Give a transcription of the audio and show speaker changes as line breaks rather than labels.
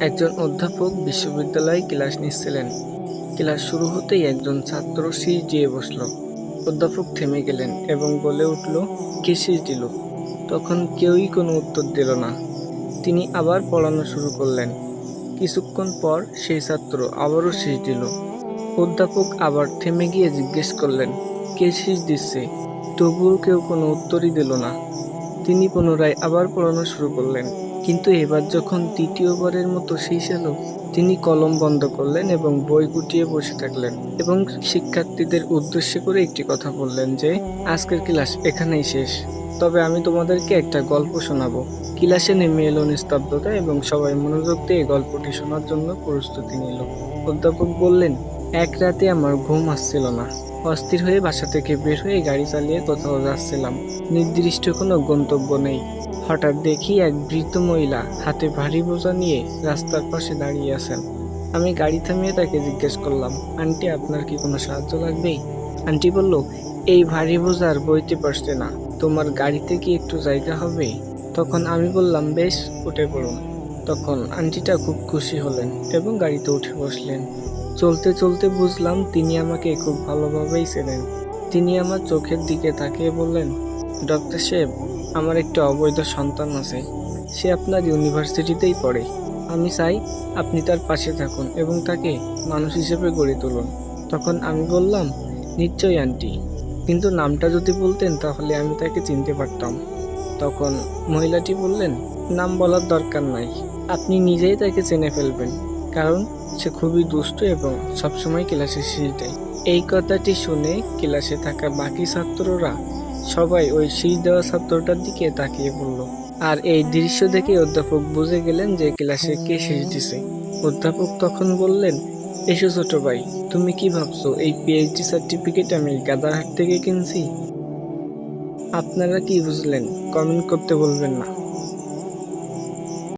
একজন অধ্যাপক বিশ্ববিদ্যালয়ে ক্লাস নিচ্ছিলেন। ক্লাস শুরু হতেই একজন ছাত্র শীষ দিয়ে বসল। অধ্যাপক থেমে গেলেন এবং বলে উঠল, কে দিল? তখন কেউই কোনো উত্তর দিল না। তিনি আবার পড়ানো শুরু করলেন। কিছুক্ষণ পর সেই ছাত্র আবারও শীষ দিল। অধ্যাপক আবার থেমে গিয়ে জিজ্ঞেস করলেন, কে শীষ দিচ্ছে? তবুও কেউ কোনো উত্তরই দিল না। তিনি পুনরায় আবার পড়ানো শুরু করলেন। কিন্তু এবার যখন তৃতীয়বারের মতো শেষ এলো, তিনি কলম বন্ধ করলেন এবং বই গুটিয়ে বসে থাকলেন এবং শিক্ষার্থীদের উদ্দেশ্য করে একটি কথা বললেন যে, আজকের ক্লাস এখানেই শেষ। তবে আমি তোমাদেরকে একটা গল্প শোনাবো। ক্লাসে নেমে এলো নিস্তব্ধতা এবং সবাই মনোযোগ দিয়ে গল্পটি শোনার জন্য প্রস্তুতি নিল। অধ্যাপক বললেন, এক রাতে আমার ঘুম আসছিল না। অস্থির হয়ে বাসা থেকে বের হয়ে গাড়ি চালিয়ে কোথাও যাচ্ছিলাম। নির্দিষ্ট কোনো গন্তব্য নেই। হঠাৎ দেখি এক বৃদ্ধ মহিলা হাতে ভারী বোঝা নিয়ে রাস্তার পাশে দাঁড়িয়ে আছেন। আমি গাড়ি থামিয়ে তাকে জিজ্ঞেস করলাম, আন্টি, আপনার কি কোনো সাহায্য লাগবে আন্টি বলল, এই ভারী বোঝার বইতে পারছে না। তোমার গাড়িতে কি একটু জায়গা হবে? তখন আমি বললাম, বেশ, উঠে পড়ুন তখন আন্টিটা খুব খুশি হলেন এবং গাড়িতে উঠে বসলেন। চলতে চলতে বুঝলাম তিনি আমাকে খুব ভালোভাবেই চেনেন। তিনি আমার চোখের দিকে তাকিয়ে বললেন, ডক্টর সাহেব, আমার একটা অবৈধ সন্তান আছে। সে আপনার ইউনিভার্সিটিতেই পড়ে। আমি চাই আপনি তার পাশে থাকুন এবং তাকে মানুষ হিসেবে গড়ে তুলুন। তখন আমি বললাম, নিশ্চয়ই, আন্টি। কিন্তু নামটা যদি বলতেন, তাহলে আমি তাকে চিনতে পারতাম। তখন মহিলাটি বললেন, নাম বলার দরকার নাই। আপনি নিজেই তাকে চেনে ফেলবেন, কারণ সে খুবই দুষ্ট এবং সবসময় ক্লাসে শীষ দেয়। এই কথাটি শুনে ক্লাসে থাকা বাকি ছাত্ররা সবাই ওই শীষ দেওয়া ছাত্রটার দিকে তাকিয়ে পড়ল। আর এই দৃশ্য দেখে অধ্যাপক বুঝে গেলেন যে ক্লাসে কে শীষ দিছে। অধ্যাপক তখন বললেন এসো ছোট ভাই, তুমি কি ভাবছ, এই পিএইচডি সার্টিফিকেট আমি গাদারহাট থেকে কিনছি? আপনারা কি বুঝলেন কমেন্ট করতে বলবেন না।